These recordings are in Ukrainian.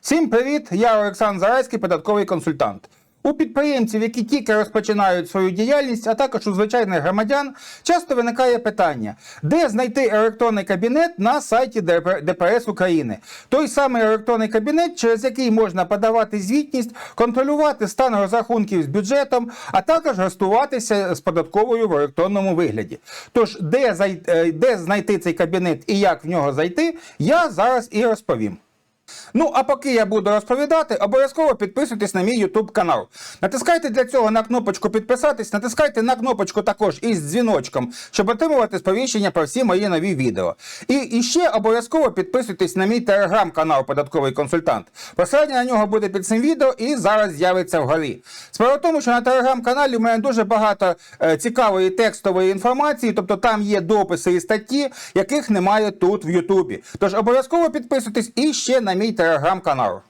Всім привіт! Я Олександр Зарайський, податковий консультант. У підприємців, які тільки розпочинають свою діяльність, а також у звичайних громадян, часто виникає питання, де знайти електронний кабінет на сайті ДП- ДПС України. Той самий електронний кабінет, через який можна подавати звітність, контролювати стан розрахунків з бюджетом, а також гостуватися з податковою в електронному вигляді. Тож, де, е, де знайти цей кабінет і як в нього зайти, я зараз і розповім. Ну, а поки я буду розповідати, обов'язково підписуйтесь на мій YouTube канал. Натискайте для цього на кнопочку підписатись, натискайте на кнопочку також із дзвіночком, щоб отримувати сповіщення про всі мої нові відео. І, і ще обов'язково підписуйтесь на мій телеграм-канал Податковий консультант. Посилання на нього буде під цим відео і зараз з'явиться вгорі. Справа в тому, що на телеграм-каналі у мене дуже багато е, цікавої текстової інформації, тобто там є дописи і статті, яких немає тут в Ютубі. Тож обов'язково підписуйтесь і ще на мій телеграм-канал.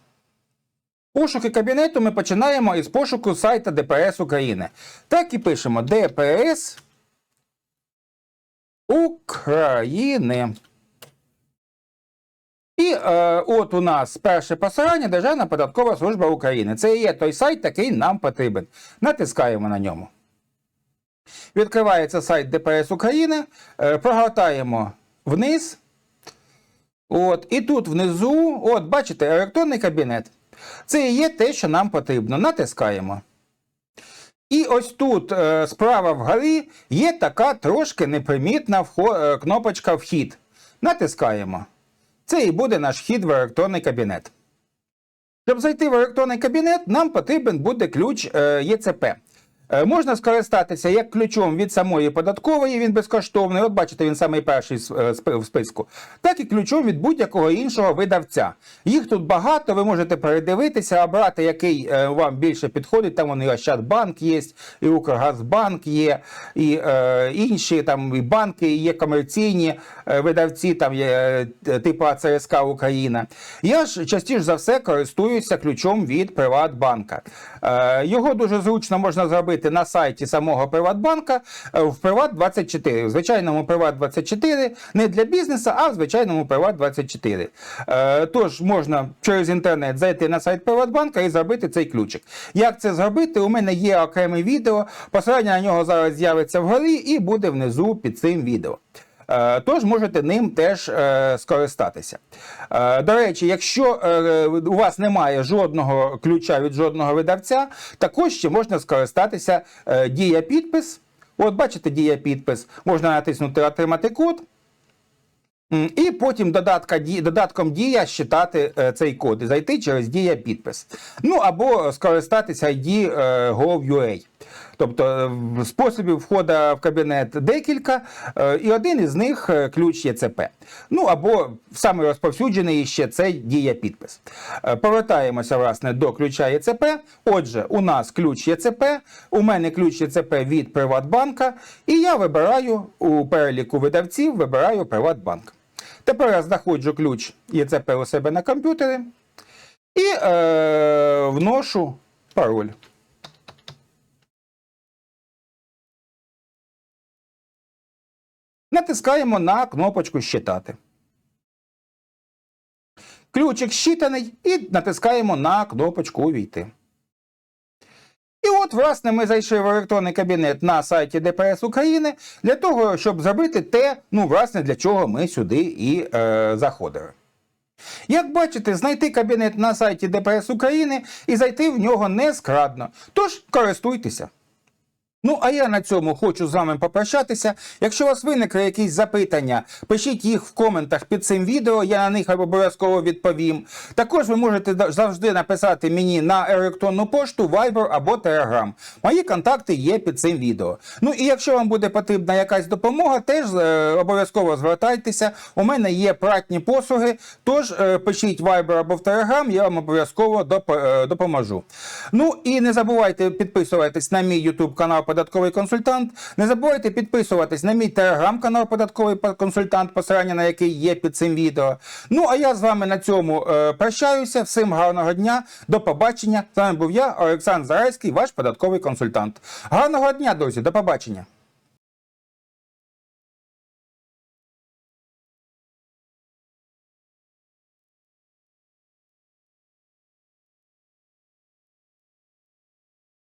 Пошуки кабінету ми починаємо із пошуку сайта ДПС України. Так і пишемо ДПС України. І е, от у нас перше посилання Державна податкова служба України. Це і є той сайт, який нам потрібен. Натискаємо на ньому. Відкривається сайт ДПС України, е, прогортаємо вниз. От, і тут внизу, от, бачите, електронний кабінет. Це і є те, що нам потрібно. Натискаємо. І ось тут е, справа вгорі є така трошки непримітна е, кнопочка Вхід. Натискаємо. Це і буде наш вхід в електронний кабінет. Щоб зайти в електронний кабінет, нам потрібен буде ключ е, ЄЦП. Е, Можна скористатися як ключом від самої податкової, він безкоштовний. От бачите, він самий перший е, в списку, так і ключом від будь-якого іншого видавця. Їх тут багато, ви можете передивитися, обрати, який е, вам більше підходить. Там вони Ощадбанк є, і Укргазбанк є, і е, інші там і банки, і є комерційні видавці, там є типу АЦСК Україна. Я ж частіше за все користуюся ключом від Приватбанка. Е, його дуже зручно можна зробити на сайті самого Приватбанка е, в Приват24. В звичайному Приват24 не для бізнесу, а в звичайному Приват24. Е, тож можна через інтернет зайти на сайт Приватбанка і зробити цей ключик. Як це зробити? У мене є окреме відео. Посилання на нього зараз з'явиться вгорі і буде внизу під цим відео. Е, Тож можете ним теж е, скористатися. Е, До речі, якщо у вас немає жодного ключа від жодного видавця, також ще можна скористатися дія підпис. От бачите, дія підпис. Можна натиснути Отримати код. І потім додатка, додатком дія считати цей код і зайти через дія підпис. Ну або скористатися ID Gov.ua. Тобто е, способів входу в кабінет декілька, е, і один із них е, ключ ЄЦП. Ну або саме розповсюджений ще це дія підпис. Повертаємося власне до ключа ЄЦП. Отже, у нас ключ ЄЦП, у мене ключ ЄЦП від Приватбанка, і я вибираю у переліку видавців, вибираю Приватбанк. Тепер я знаходжу ключ ЄЦП у себе на комп'ютері і е, вношу пароль. Натискаємо на кнопочку Щитати. Ключик щитаний і натискаємо на кнопочку Увійти. І от, власне, ми зайшли в електронний кабінет на сайті ДПС України для того, щоб зробити те, ну, власне, для чого ми сюди і е, заходили. Як бачите, знайти кабінет на сайті ДПС України і зайти в нього не складно. Тож користуйтеся. Ну, а я на цьому хочу з вами попрощатися. Якщо у вас виникли якісь запитання, пишіть їх в коментах під цим відео, я на них обов'язково відповім. Також ви можете завжди написати мені на електронну пошту, Viber або Telegram. Мої контакти є під цим відео. Ну і якщо вам буде потрібна якась допомога, теж е, обов'язково звертайтеся. У мене є платні послуги, тож е, пишіть Viber або в Telegram, я вам обов'язково доп- е, допоможу. Ну і не забувайте підписуватись на мій YouTube канал Податковий консультант. Не забувайте підписуватись на мій телеграм-канал Податковий консультант, посилання на який є під цим відео. Ну а я з вами на цьому е, прощаюся. Всім гарного дня, до побачення. З вами був я, Олександр Зарайський, ваш податковий консультант. Гарного дня, друзі, до побачення.